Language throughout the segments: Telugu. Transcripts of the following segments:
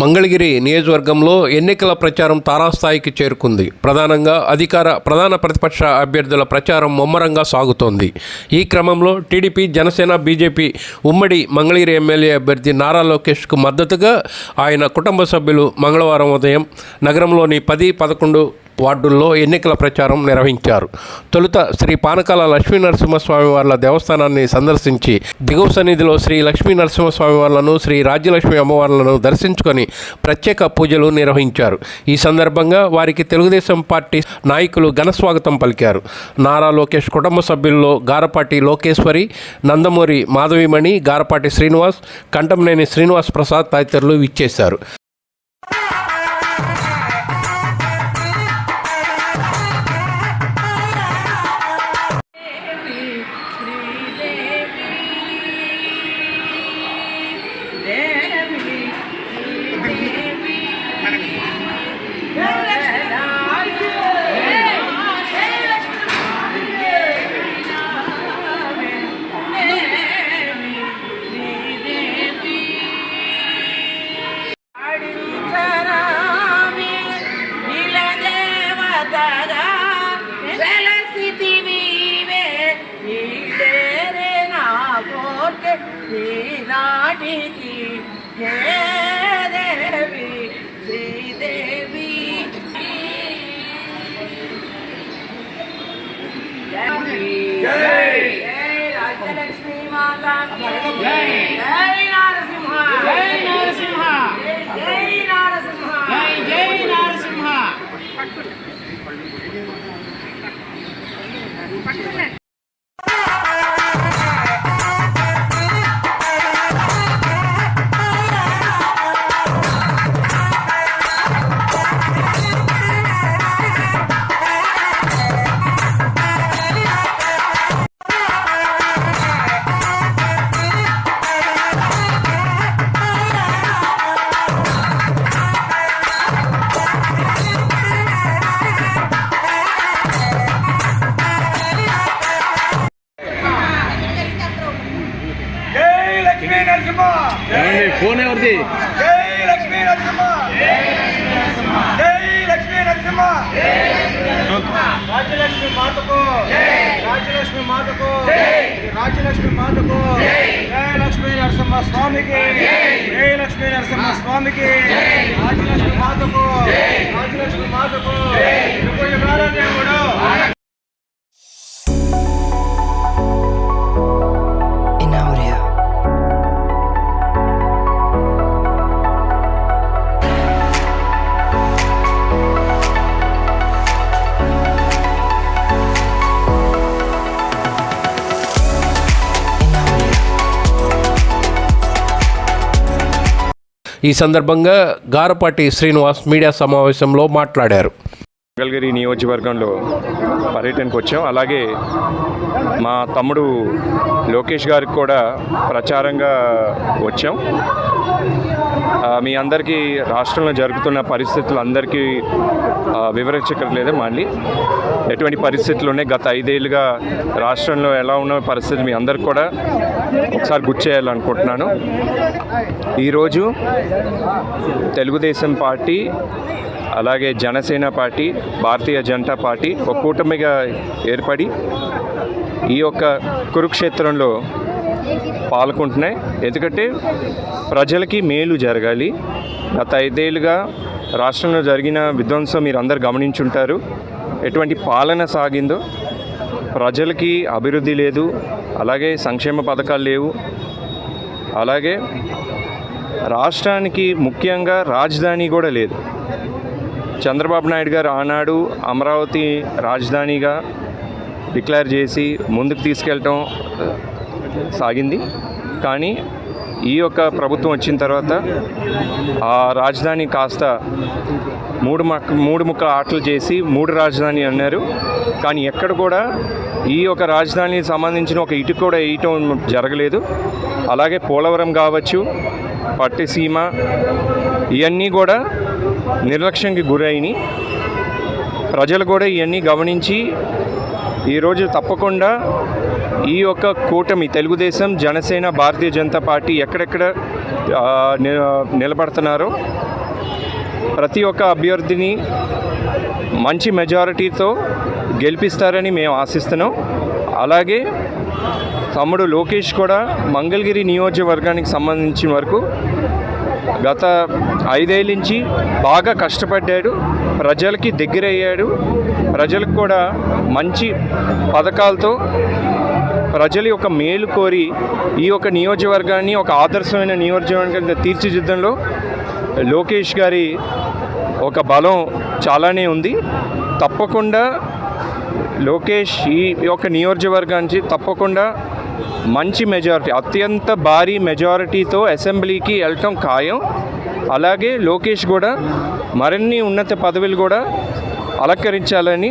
మంగళగిరి నియోజకవర్గంలో ఎన్నికల ప్రచారం తారాస్థాయికి చేరుకుంది. ప్రధానంగా అధికార ప్రధాన ప్రతిపక్ష అభ్యర్థుల ప్రచారం ముమ్మరంగా సాగుతోంది. ఈ క్రమంలో టీడీపీ జనసేన బీజేపీ ఉమ్మడి మంగళగిరి ఎమ్మెల్యే అభ్యర్థి నారా లోకేష్కు మద్దతుగా ఆయన కుటుంబ సభ్యులు మంగళవారం ఉదయం నగరంలోని పది పదకొండు వార్డుల్లో ఎన్నికల ప్రచారం నిర్వహించారు. తొలుత శ్రీ పానకాల లక్ష్మీ నరసింహస్వామి వార్ల దేవస్థానాన్ని సందర్శించి దిగువ సన్నిధిలో శ్రీ లక్ష్మీ నరసింహస్వామి వార్లను శ్రీ రాజ్యలక్ష్మి అమ్మవార్లను దర్శించుకొని ప్రత్యేక పూజలు నిర్వహించారు. ఈ సందర్భంగా వారికి తెలుగుదేశం పార్టీ నాయకులు ఘనస్వాగతం పలికారు. నారా లోకేష్ కుటుంబ సభ్యుల్లో గారపాటి లోకేశ్వరి నందమూరి మాధవిమణి గారపాటి శ్రీనివాస్ కంటంనేని శ్రీనివాస్ ప్రసాద్ తదితరులు ఇచ్చేశారు కోర్కె ఈనాటికి హే దేవి శ్రీదేవి జై రాజ్యలక్ష్మీ మాతా జై జై నారసింహ జై నరసింహ జై నారసింహ రాజ్యలక్ష్మి మాతకు. రాజ్యలక్ష్మి మాతకు. రాజ్యలక్ష్మి మాతకు. జై. లక్ష్మీ నరసింహ స్వామికి. జై. లక్ష్మీ నరసింహ స్వామికి. రాజ్యలక్ష్మి మాతకు. రాజ్యలక్ష్మి మాతకు. యుగ యుగాల దేవుడు ఈ సందర్భంగా గారపాటి శ్రీనివాస్ మీడియా సమావేశంలో మాట్లాడారు. మంగళగిరి నియోజకవర్గంలో పర్యటనకు వచ్చాం. అలాగే మా తమ్ముడు లోకేష్ గారికి కూడా ప్రచారంగా వచ్చాం. మీ అందరికీ రాష్ట్రంలో జరుగుతున్న పరిస్థితులు అందరికీ ఆ, మళ్ళీ. ఎటువంటి పరిస్థితులు ఉన్నాయి? గత ఐదేళ్ళుగా రాష్ట్రంలో ఎలా ఉన్న పరిస్థితి మీ అందరికి కూడా ఒకసారి గుర్తు చేయాలనుకుంటున్నాను. ఈరోజు తెలుగుదేశం పార్టీ అలాగే జనసేన పార్టీ భారతీయ జనతా పార్టీ ఒక కూటమిగా ఏర్పడి ఈ యొక్క కురుక్షేత్రంలో పాల్గొంటున్నాయి. ఎందుకంటే ప్రజలకి మేలు జరగాలి. గత ఐదేళ్ళుగా రాష్ట్రంలో జరిగిన విధ్వంసం మీరు అందరు గమనించుంటారు. ఎటువంటి పాలన సాగిందో ప్రజలకి అభివృద్ధి లేదు. అలాగే సంక్షేమ పథకాలు లేవు. అలాగే రాష్ట్రానికి ముఖ్యంగా రాజధాని కూడా లేదు. చంద్రబాబు నాయుడు గారు ఆనాడు అమరావతి రాజధానిగా డిక్లేర్ చేసి ముందుకు తీసుకెళ్ళటం సాగింది. కానీ ఈ యొక్క ప్రభుత్వం వచ్చిన తర్వాత ఆ రాజధాని కాస్త మూడు మక్క మూడు ముక్కల ఆటలు చేసి మూడు రాజధాని అన్నారు. కానీ ఎక్కడ కూడా ఈ యొక్క రాజధానికి సంబంధించిన ఒక ఇటు కూడా వేయటం జరగలేదు. అలాగే పోలవరం కావచ్చు పట్టిసీమ ఇవన్నీ కూడా నిర్లక్ష్యంకి గురైనవి ప్రజలు కూడా ఇవన్నీ గమనించి ఈరోజు తప్పకుండా ఈ యొక్క కూటమి తెలుగుదేశం జనసేన భారతీయ జనతా పార్టీ ఎక్కడెక్కడ ని- నిలబడుతున్నారో? ప్రతి ఒక్క అభ్యర్థిని మంచి మెజారిటీతో గెలిపిస్తారని మేము ఆశిస్తున్నాం. అలాగే తమ్ముడు లోకేష్ కూడా మంగళగిరి నియోజకవర్గానికి సంబంధించిన వరకు గత ఐదేళ్ళ నుంచి బాగా కష్టపడ్డాడు ప్రజలకి దగ్గరయ్యాడు ప్రజలకు కూడా మంచి పథకాలతో ప్రజల యొక్క మేలు కోరి ఈ యొక్క నియోజకవర్గాన్ని ఒక ఆదర్శమైన నియోజకవర్గంగా తీర్చిదిద్దంలో లోకేష్ గారి ఒక బలం చాలానే ఉంది. తప్పకుండా లోకేష్ ఈ యొక్క నియోజకవర్గానికి తప్పకుండా మంచి మెజారిటీ అత్యంత భారీ మెజారిటీతో అసెంబ్లీకి వెళ్ళటం ఖాయం. అలాగే లోకేష్ కూడా మరిన్ని ఉన్నత పదవులు కూడా అలంకరించాలని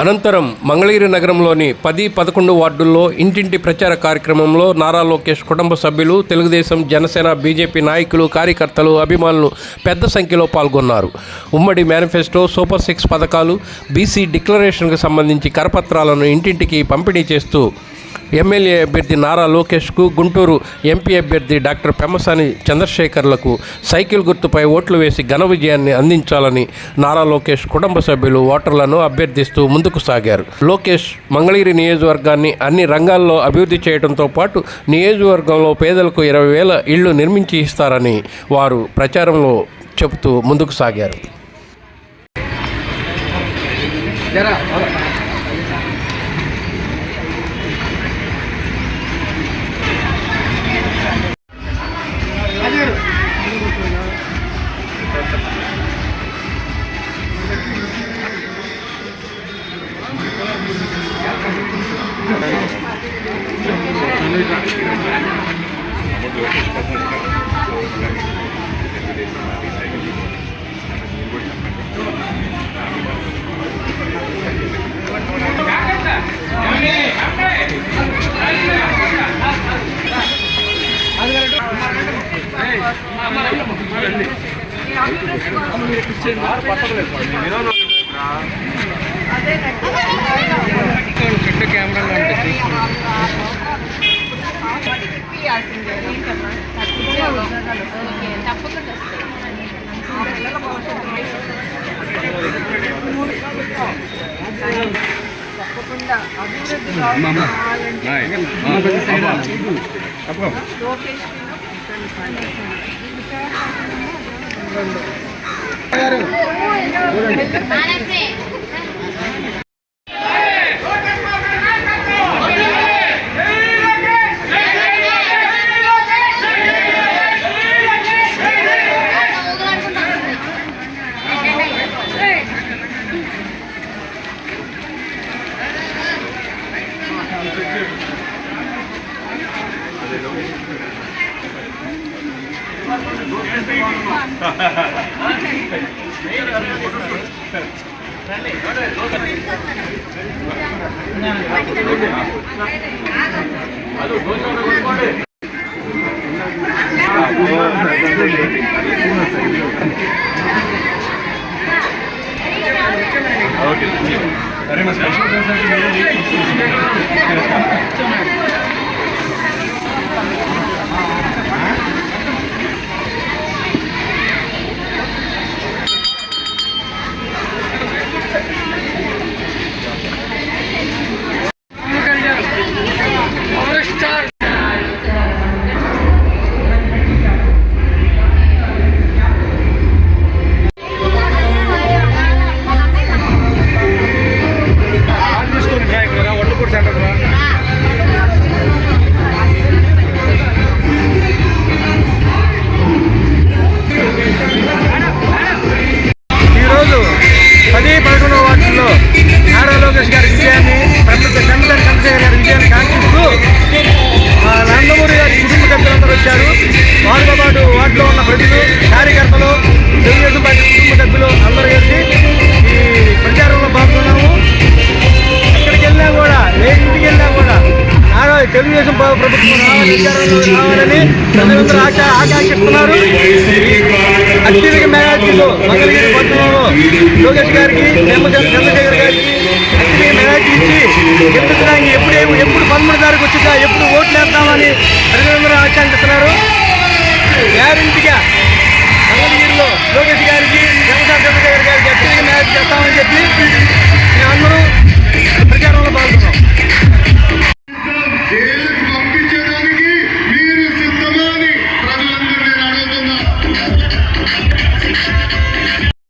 అనంతరం మంగళగిరి నగరంలోని పది పదకొండు వార్డుల్లో ఇంటింటి ప్రచార కార్యక్రమంలో నారా లోకేష్ కుటుంబ సభ్యులు తెలుగుదేశం జనసేన బీజేపీ నాయకులు కార్యకర్తలు అభిమానులు పెద్ద సంఖ్యలో పాల్గొన్నారు. ఉమ్మడి మేనిఫెస్టో సూపర్ సిక్స్ పథకాలు బీసీ డిక్లరేషన్కు సంబంధించి కరపత్రాలను ఇంటింటికి పంపిణీ చేస్తూ ఎమ్మెల్యే అభ్యర్థి నారా లోకేష్కు గుంటూరు ఎంపీ అభ్యర్థి డాక్టర్ పెమ్మసాని చంద్రశేఖర్లకు సైకిల్ గుర్తుపై ఓట్లు వేసి ఘన విజయాన్ని అందించాలని నారా లోకేష్ కుటుంబ సభ్యులు ఓటర్లను అభ్యర్థిస్తూ ముందుకు సాగారు. లోకేష్ మంగళగిరి నియోజకవర్గాన్ని అన్ని రంగాల్లో అభివృద్ధి చేయడంతో పాటు నియోజకవర్గంలో పేదలకు ఇరవై వేల ఇళ్ళు నిర్మించి ఇస్తారని వారు ప్రచారంలో చెబుతూ ముందుకు సాగారు. చెట్టు కెమెరాలో తప్పకుండా అభివృద్ధి కావాలంటే Para Okay. కుటుంబ సభ్యులు అందరూ కలిసి ఈ ప్రచారంలో పాల్గొన్నాము. ఎక్కడికి వెళ్ళినా కూడా ఏ ఇంటికి వెళ్ళినా కూడా నారా తెలుగుదేశం ప్రభుత్వం రావాలని ప్రజలందరూ ఆశ ఆకాంక్షిస్తున్నారు. అత్యధిక మెజార్టీలు మంగళగిరి పట్టణంలో లోకేష్ గారికి చంద్రశేఖర్ గారికి అత్యధిక మెజార్టీ ఇచ్చి గెలుపుతున్నాయి ఎప్పుడు ఎప్పుడు పదమూడు తారీఖు వచ్చిందా ఎప్పుడు ఓట్లు వేద్దామని ప్రజలందరూ ఆకాంక్షిస్తున్నారు. గ్యారంటీగా మంగళగిరిలో లోకేష్ గారికి జగన్మోహన్ చంద్రశేఖర్ గారికి అత్యధిక మెజార్టీ చేస్తామని చెప్పి మేమందరూ ప్రచారంలో పాల్గొన్నాం.